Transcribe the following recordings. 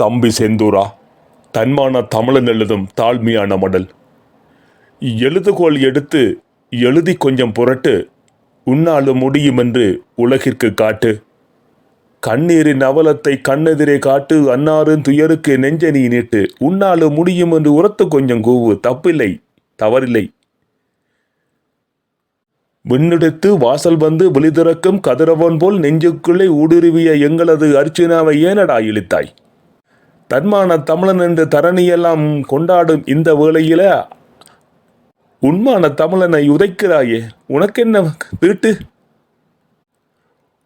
தம்பி செந்தூரா தன்மான தமிழன் எழுதும் தாழ்மையான மடல். எழுதுகோல் எடுத்து எழுதி கொஞ்சம் புரட்டு உன்னாலும் முடியும் என்று உலகிற்கு காட்டு. கண்ணீரின் அவலத்தை கண்ணெதிரே காட்டு அன்னாரின் துயருக்கு நெஞ்ச நீ நீட்டு. உன்னாலும் முடியும் என்று உரத்து கொஞ்சம் கூவு தப்பில்லை தவறில்லை. விண்ணெடுத்து வாசல் வந்து விழிதிறக்கும் கதிரவன் போல் நெஞ்சுக்குள்ளே ஊடுருவிய எங்களது அர்ச்சுனாவை ஏனடா இழுத்தாய்? தன்மான தமிழன் என்று தரணியெல்லாம் கொண்டாடும் இந்த வேளையில உண்மான தமிழனை உதைக்கிறாயே. உனக்கென்ன வீட்டு?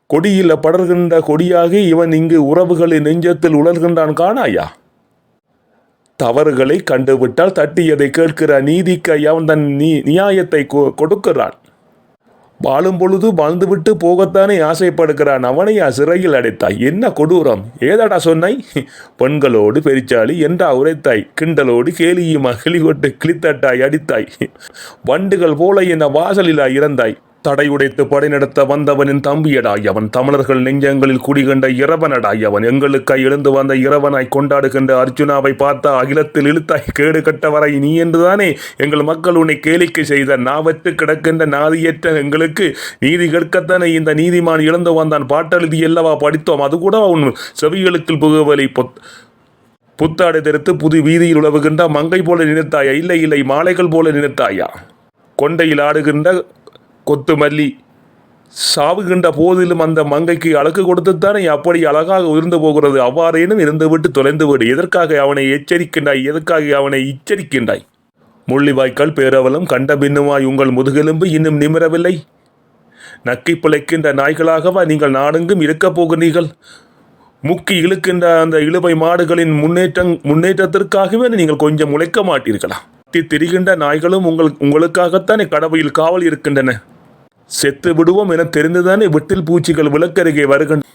கொடியில் படர்கின்ற கொடியாகி இவன் இங்கு உறவுகளின் நெஞ்சத்தில் உலர்கின்றான் காணாயா? தவறுகளை கண்டுவிட்டால் தட்டியதை கேட்கிற நீதிக்கு அவன் தன் நீ நியாயத்தை கொ- கொடுக்கிறான். வாழும் பொழுது வாழ்ந்துவிட்டு போகத்தானே ஆசைப்படுகிறான். அவனையா சிறையில் அடைத்தாய். என்ன கொடூரம்? ஏதாடா சொன்னாய்? பெண்களோடு பெரிச்சாளி என்றா உரைத்தாய். கிண்டலோடு கேலியுமா கிளிகொட்டு கிளித்தட்டாய் அடித்தாய். வண்டுகள் போல என்ன வாசலிலா இறந்தாய். தடையுடைத்து படைநடத்த வந்தவனின் தம்பியடாய் அவன் தமிழர்கள் நெஞ்சங்களில் குடிகண்ட இரவனடாய் அவன் எங்களுக்காய் எழுந்து வந்த இரவனாய் கொண்டாடுகின்ற அர்ஜுனாவை பார்த்தா அகிலத்தில் இழுத்தாய் கேடு கட்டவரை நீ என்றுதானே எங்கள் மக்கள் உன்னை கேளிக்கை செய்த? நாவற்று கிடக்கின்ற நாதியற்ற எங்களுக்கு நீதி கேட்கத்தானே இந்த நீதிமான் இழந்து வந்தான்? பாட்டெழுதி அல்லவா படித்தோம்? அது கூட உன் செவிகளுக்கு புகவலை பொத் புத்தாடை தெரித்து புது வீதியில் உழவுகின்ற மங்கை போல நினைத்தாயா? இல்லை இல்லை மாலைகள் போல நினைத்தாயா? கொண்டையில் ஆடுகின்ற கொத்துமல்லி சாவுகின்ற போதிலும் அந்த மங்கைக்கு அழகு கொடுத்துத்தானே அப்படி அழகாக உயர்ந்து போகிறது. அவ்வாறேனும் இருந்துவிட்டு தொலைந்து விடு. எதற்காக அவனை எச்சரிக்கின்றாய்? எதற்காக அவனை இச்சரிக்கின்றாய்? முள்ளிவாய்க்கால் பேரவலம் கண்ட பின்னுமாய் உங்கள் முதுகெலும்பு இன்னும் நிமிரவில்லை. நக்கி பிழைக்கின்ற நாய்களாகவா நீங்கள் நாடெங்கும் இருக்கப் போகிறீர்கள் முக்கி இழுக்கின்ற அந்த இழுவை மாடுகளின் முன்னேற்றம் முன்னேற்றத்திற்காகவே நீங்கள் கொஞ்சம் உழைக்க மாட்டீர்களா? திரிகின்ற நாய்களும் உங்கள் உங்களுக்காகத்தானே கடவையில் காவல் இருக்கின்றன. செத்து விடுவோம் என தெரிந்துதானே விட்டில் பூச்சிகள் விளக்கருகே வருகின்றன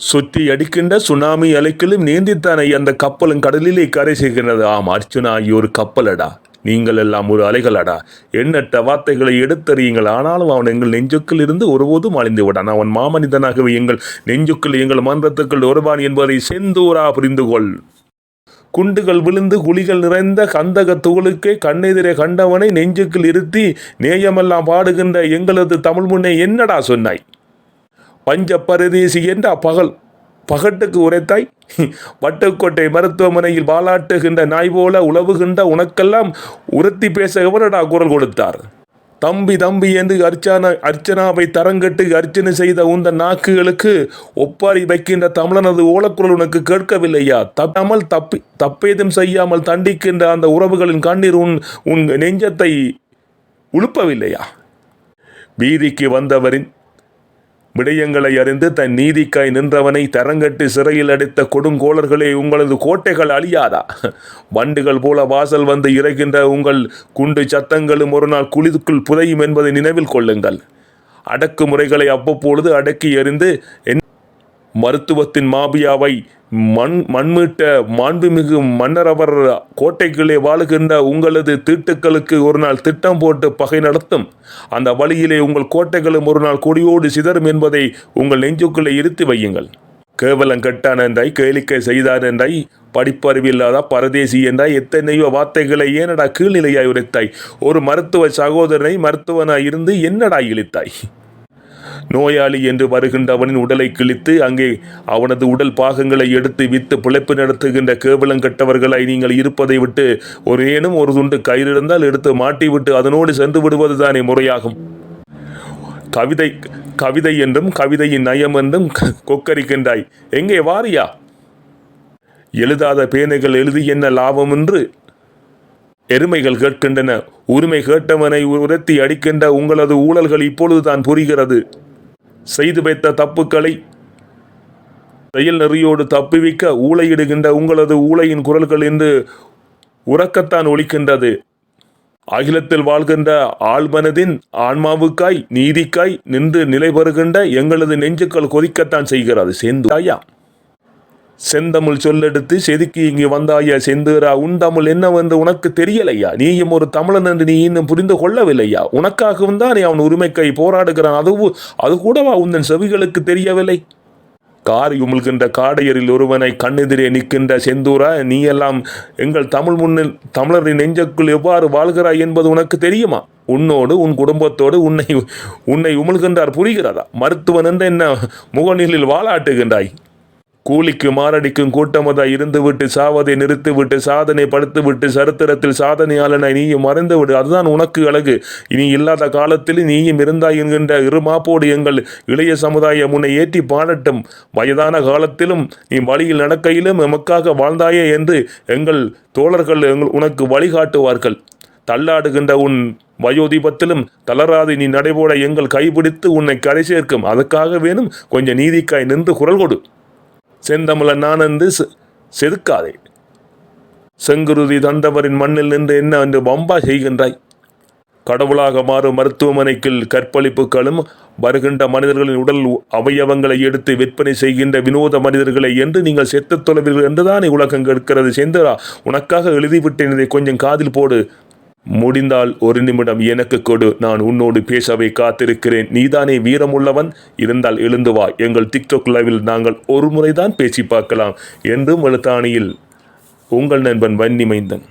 சுற்றி அடிக்கின்ற சுனாமி அலைக்கிலும் நீந்தித்தானே அந்த கப்பலும் கடலிலே கரை செய்கின்றது. ஆம் அர்ச்சுனா ஒரு கப்பலடா. நீங்கள் எல்லாம் ஒரு அலைகளடா. எண்ணற்ற வார்த்தைகளை எடுத்தறியுங்கள். ஆனாலும் அவன் எங்கள் நெஞ்சுக்குள் இருந்து ஒருபோதும் அழிந்து விடான். அவன் மாமனிதனாகவே எங்கள் நெஞ்சுக்குள் எங்கள் மன்றத்துக்குள் வருவான் என்பதை செந்தூரா புரிந்து கொள் குண்டுகள் விழுந்து குழிகள் நிறைந்த கந்தக துகளுக்கே கண்ணெதிரே கண்டவனை நெஞ்சுக்குள் இருத்தி நேயமெல்லாம் பாடுகின்ற எங்களது தமிழ் முன்னே என்னடா சொன்னாய்? பஞ்ச பரதேசி என்றா பகல். பகட்டுக்கு உரைத்தாய்? வட்டுக்கோட்டை மருத்துவமனையில் வாலாட்டுகின்ற நாய் போல உழவுகின்ற உனக்கெல்லாம் உரத்தி பேச எவனடா குரல் கொடுத்தார்? தம்பி தம்பி என்று அர்ச்சனா அர்ச்சனாவை தரங்கட்டு அர்ச்சனை செய்த உந்த நாக்குகளுக்கு ஒப்பாரி வைக்கின்ற தமிழனது ஓலக்குரல் உனக்கு கேட்கவில்லையா? தப்பாமல் தப்பி தப்பேதும் செய்யாமல் தண்டிக்கின்ற அந்த உறவுகளின் கண்ணீர் உன் உன் நெஞ்சத்தை உழுப்பவில்லையா? வீதிக்கு வந்தவரின் விடயங்களை அறிந்து தன் நீதிக்காய் நின்றவனை தரங்கட்டு சிறையில் அடைத்த கொடுங்கோளர்களே உங்களது கோட்டைகள் அழியாதா? வண்டுகள் போல வாசல் வந்து இறைகின்ற உங்கள் குண்டு சத்தங்களும் ஒரு நாள் குளிதுக்குள் புதையும் என்பதை நினைவில் கொள்ளுங்கள். அடக்குமுறைகளை அவ்வப்பொழுது அடக்கி எறிந்து என் மருத்துவத்தின் மாபியாவை மண் மண்மீட்ட மாண்புமிகு மன்னரவர் கோட்டைக்குள்ளே வாழுகின்ற உங்களது தீட்டுக்களுக்கு ஒரு நாள் திட்டம் போட்டு பகை நடத்தும். அந்த வழியிலே உங்கள் கோட்டைகளும் ஒரு நாள் கொடியோடு சிதறும் என்பதை உங்கள் நெஞ்சுக்குள்ளே இருத்தி வையுங்கள். கேவலம் கெட்டான் என்றாய் கேளிக்கை செய்தான் என்றாய் படிப்பறிவில்லாத பரதேசி என்றாய் எத்தனையோ வார்த்தைகளை ஏனடா கீழ்நிலையாய் உரைத்தாய். ஒரு மருத்துவ சகோதரனை மருத்துவனாய் இருந்து என்னடா இழித்தாய்? நோயாளி என்று வருகின்றவனின் உடலை கிழித்து அங்கே அவனது உடல் பாகங்களை எடுத்து வித்து பிழைப்பு நடத்துகின்ற கேவலம் கெட்டவர்களை நீங்கள் இருப்பதை விட்டு ஒரேனும் ஒரு துண்டு கயிறு இருந்தால் எடுத்து மாட்டி விட்டு அதனோடு சென்று விடுவது தானே முறையாகும். கவிதை கவிதை என்றும் கவிதையின் நயம் என்றும் கொக்கரிக்கின்றாய். எங்கே வாரியா? எழுதாத பேனைகள் எழுதி என்ன லாபம் என்று எருமைகள் கேட்கின்றன. உரிமை கேட்டவனை உரத்தி அடிக்கின்ற உங்களது ஊழல்கள் இப்பொழுதுதான் புரிகிறது. செய்து வைத்த தப்புக்களை செயல் நெறியோடு தப்புவிக்க ஊழையிடுகின்ற உங்களது ஊளையின் குரல்கள் என்று உறக்கத்தான் ஒலிக்கின்றது. அகிலத்தில் வாழ்கின்ற ஆழ்மனதின் ஆன்மாவுக்காய் நீதிக்காய் நின்று நிலை பெறுகின்ற எங்களது நெஞ்சுக்கள் கொதிக்கத்தான் செய்கிறது. சேர்ந்து ஐயா செந்தமிழ் சொல்லெடுத்து செதுக்கி இங்கு வந்தாயா செந்தூரா? உன் தமிழ் என்னவென்று உனக்கு தெரியலையா? நீயும் ஒரு தமிழன் என்று நீ இன்னும் புரிந்து கொள்ளவில்லையா? உனக்காகவும் தான் அவன் உரிமைக்கை போராடுகிறான். அதுவும் அது கூடவா உந்தன் செவிகளுக்கு தெரியவில்லை? காரி உமிழ்கின்ற காடையரில் ஒருவனை கண்ணெதிரே நிற்கின்ற செந்தூரா நீ எல்லாம் எங்கள் தமிழ் முன்னில் தமிழரின் நெஞ்சக்குள் எவ்வாறு வாழ்கிறாய் என்பது உனக்கு தெரியுமா? உன்னோடு உன் குடும்பத்தோடு உன்னை உன்னை உமிழ்கின்றார் புரிகிறதா? மருத்துவன் என்ற என்ன முகநிலில் வாழாட்டுகின்றாய்? கூலிக்கு மாரடிக்கும் கூட்டமதாய் இருந்துவிட்டு சாவதை நிறுத்திவிட்டு சாதனை படுத்துவிட்டு சரித்திரத்தில் சாதனையாளனை நீயும் மறைந்துவிடு. அதுதான் உனக்கு அழகு. இனி இல்லாத காலத்தில் நீயும் இருந்தாய் என்கின்ற இருமாப்போடு எங்கள் இளைய சமுதாயம் உன்னை ஏற்றி பாடட்டும். வயதான காலத்திலும் நீ வழியில் நடக்கையிலும் எமக்காக வாழ்ந்தாயே என்று எங்கள் தோழர்கள் எங்கள் உனக்கு வழிகாட்டுவார்கள். தள்ளாடுகின்ற உன் வயோதிபத்திலும் தளராது நீ நடைபோட எங்கள் கைபிடித்து உன்னை கரை சேர்க்கும். அதுக்காக வேணும் கொஞ்சம் நீதிக்காய் நின்று குரல் கொடு. செந்தமிழன் நானந்து செ- செதுக்காதே. செங்குருதி தந்தவரின் மண்ணில் நின்று என்ன என்று வம்பா செய்கின்றாய்? கடவுளாக மாறும் மருத்துவமனைக்குள் கற்பழிப்புகளும் வருகின்ற மனிதர்களின் உடல் அவயவங்களை எடுத்து விற்பனை செய்கின்ற வினோத மனிதர்களை என்று நீங்கள் செத்துத் தொலைவீர்கள் என்றுதான் உலகம் கேட்கிறது. செந்தரா உனக்காக எழுதிவிட்டேன். இதை கொஞ்சம் காதில் போடு. முடிந்தால் ஒரு நிமிடம் எனக்கு கொடு. நான் உன்னோடு பேசவே காத்திருக்கிறேன். நீதானே வீரமுள்ளவன்? இருந்தால் எழுந்து வா. எங்கள் டிக்டாக் லைவில் நாங்கள் ஒரு முறைதான் பேசி பார்க்கலாம். என்றும் எழுத்தாணியில் உங்கள் நண்பன் வன்னி மைந்தன்